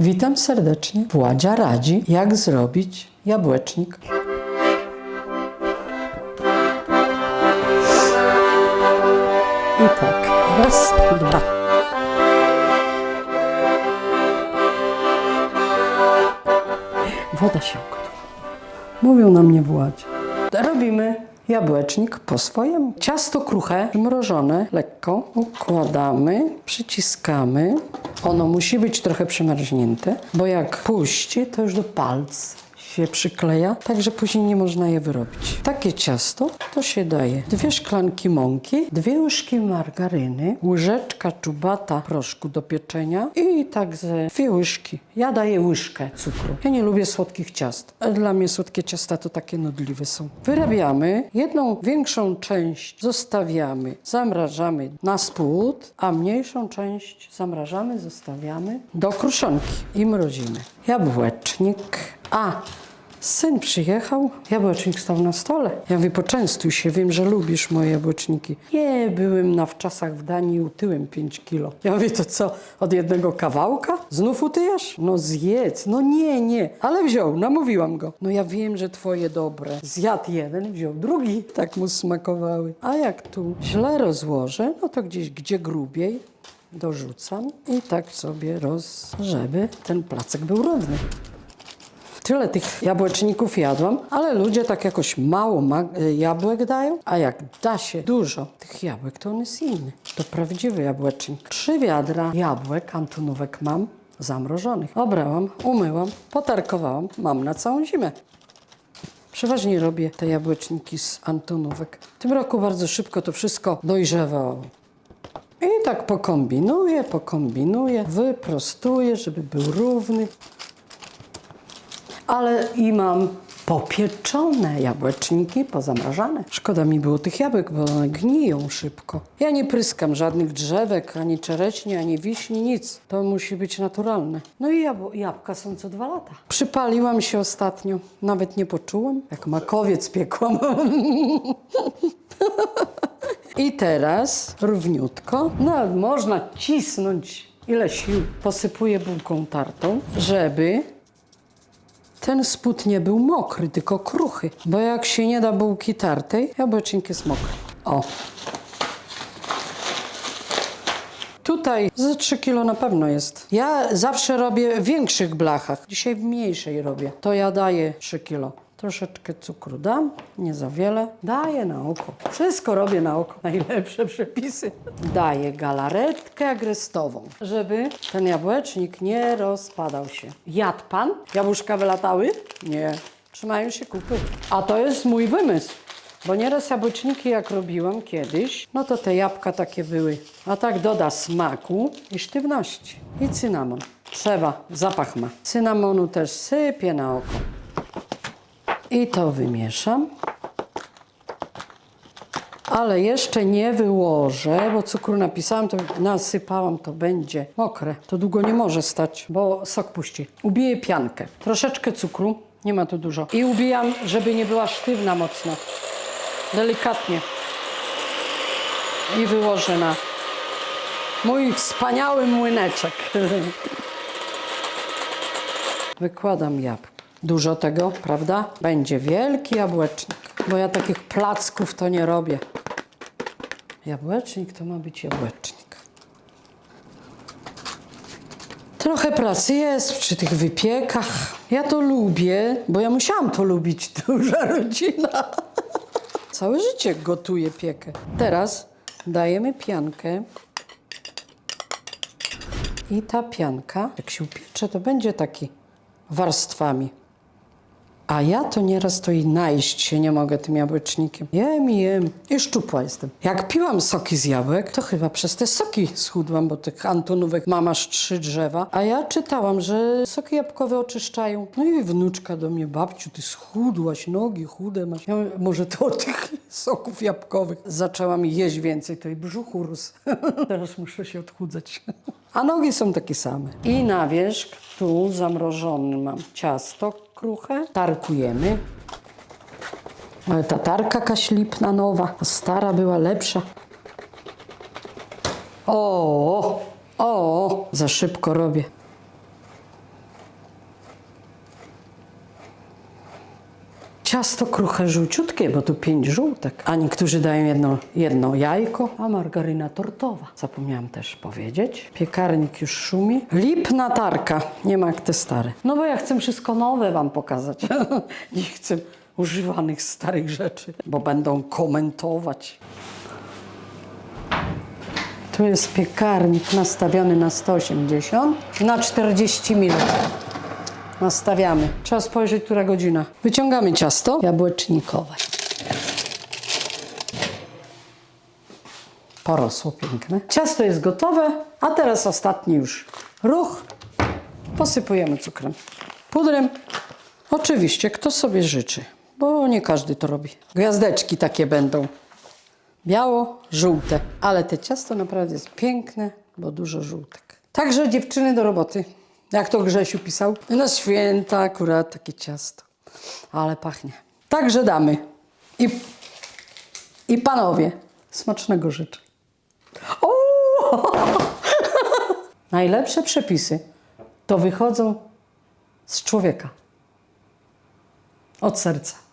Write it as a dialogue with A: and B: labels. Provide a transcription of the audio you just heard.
A: Witam serdecznie. Władzia radzi, jak zrobić jabłecznik. I tak, raz, dwa. Woda się ugotowała. Mówią na mnie Władzie. Robimy jabłecznik po swojemu. Ciasto kruche, mrożone, lekko układamy, przyciskamy. Ono musi być trochę przemarznięte, bo jak puści, to już do palc się przykleja, także później nie można je wyrobić. Takie ciasto to się daje dwie szklanki mąki, dwie łyżki margaryny, łyżeczka czubata proszku do pieczenia i tak ze dwie łyżki. Ja daję łyżkę cukru. Ja nie lubię słodkich ciast. Dla mnie słodkie ciasta to takie nudliwe są. Wyrabiamy, jedną większą część zostawiamy, zamrażamy na spód, a mniejszą część zamrażamy, zostawiamy do kruszonki i mrozimy. Jabłecznik. A, Syn przyjechał, jabłecznik stał na stole. Ja mówię, poczęstuj się, wiem, że lubisz moje jabłeczniki. Nie, byłem na wczasach w Danii utyłem 5 kilo. Ja mówię, to co, od jednego kawałka? Znów utyjesz? No zjedz. No nie, nie. Ale wziął, namówiłam go. No ja wiem, że twoje dobre. Zjadł jeden, wziął drugi. Tak mu smakowały. A jak tu źle rozłożę, no to gdzieś, gdzie grubiej, dorzucam i tak sobie roz... żeby ten placek był równy. Tyle tych jabłeczników jadłam, ale ludzie tak jakoś mało ma- jabłek dają, a jak da się dużo tych jabłek, to on jest inny. To prawdziwy jabłecznik. Trzy wiadra jabłek, antonówek mam zamrożonych. Obrałam, umyłam, potarkowałam, mam na całą zimę. Przeważnie robię te jabłeczniki z antonówek. W tym roku bardzo szybko to wszystko dojrzewało. I tak pokombinuję, pokombinuję, wyprostuję, żeby był równy ale i mam popieczone jabłeczniki, pozamrażane. Szkoda mi było tych jabłek, bo one gniją szybko. Ja nie pryskam żadnych drzewek, ani czereśni, ani wiśni, nic. To musi być naturalne. No i jab- jabłka są co dwa lata. Przypaliłam się ostatnio, nawet nie poczułam, jak makowiec piekłam. I teraz równiutko, no można cisnąć ile sił. Posypuję bułką tartą, żeby ten spód nie był mokry, tylko kruchy. Bo jak się nie da bułki tartej, jabłecznik jest mokry. O. Tutaj ze 3 kilo na pewno jest. Ja zawsze robię w większych blachach. Dzisiaj w mniejszej robię. To ja daję 3 kilo. Troszeczkę cukru dam, nie za wiele. Daję na oko. Wszystko robię na oko. Najlepsze przepisy. Daję galaretkę agrestową, żeby ten jabłecznik nie rozpadał się. Jadł pan? Jabłuszka wylatały? Nie. Trzymają się kupy. A to jest mój wymysł. Bo nieraz jabłeczniki jak robiłam kiedyś, no to te jabłka takie były. A tak doda smaku i sztywności. I cynamon. Trzeba, zapach ma. Cynamonu też sypię na oko. I to wymieszam. Ale jeszcze nie wyłożę, bo cukru napisałam, to nasypałam, to będzie mokre. To długo nie może stać, bo sok puści. Ubiję piankę. Troszeczkę cukru, nie ma tu dużo. I ubijam, żeby nie była sztywna mocno. Delikatnie. I wyłożę na mój wspaniały młyneczek. Wykładam jabłko. Dużo tego, prawda? Będzie wielki jabłecznik, bo ja takich placków to nie robię. Jabłecznik to ma być jabłecznik. Trochę pracy jest przy tych wypiekach. Ja to lubię, bo ja musiałam to lubić, duża rodzina. Całe życie gotuję piekę. Teraz dajemy piankę. I ta pianka, jak się upiecze, to będzie taki warstwami. A ja to nieraz to i najść się nie mogę tym jabłecznikiem. Jem jem. I szczupła jestem. Jak piłam soki z jabłek, to chyba przez te soki schudłam, bo tych antonówek mam aż trzy drzewa. A ja czytałam, że soki jabłkowe oczyszczają. No i wnuczka do mnie, babciu, ty schudłaś, nogi chude masz. Ja mówię, może to od tych soków jabłkowych. Zaczęłam jeść więcej, to i brzuch urósł. Teraz muszę się odchudzać. A nogi są takie same. I na wierzch tu zamrożony mam ciasto kruche. Tarkujemy. Ale ta tarka jakaś lipna nowa. Stara była lepsza. O, o, za szybko robię. Ciasto kruche, żółciutkie, bo tu pięć żółtek. A niektórzy dają jedno, jedno jajko, a margaryna tortowa. Zapomniałam też powiedzieć. Piekarnik już szumi. Lipna tarka. Nie ma jak te stare. No bo ja chcę wszystko nowe wam pokazać. Nie chcę używanych starych rzeczy, bo będą komentować. Tu jest piekarnik nastawiony na 180 na 40 minut. Nastawiamy. Trzeba spojrzeć, która godzina. Wyciągamy ciasto jabłecznikowe. Porosło piękne. Ciasto jest gotowe, a teraz ostatni już ruch. Posypujemy cukrem. Pudrem. Oczywiście, kto sobie życzy, bo nie każdy to robi. Gwiazdeczki takie będą. Biało, żółte. Ale te ciasto naprawdę jest piękne, bo dużo żółtek. Także dziewczyny do roboty. Jak to Grzesiu pisał? Na święta akurat takie ciasto. Ale pachnie. Także damy. I, i panowie, smacznego życzę. Najlepsze przepisy to wychodzą z człowieka. Od serca.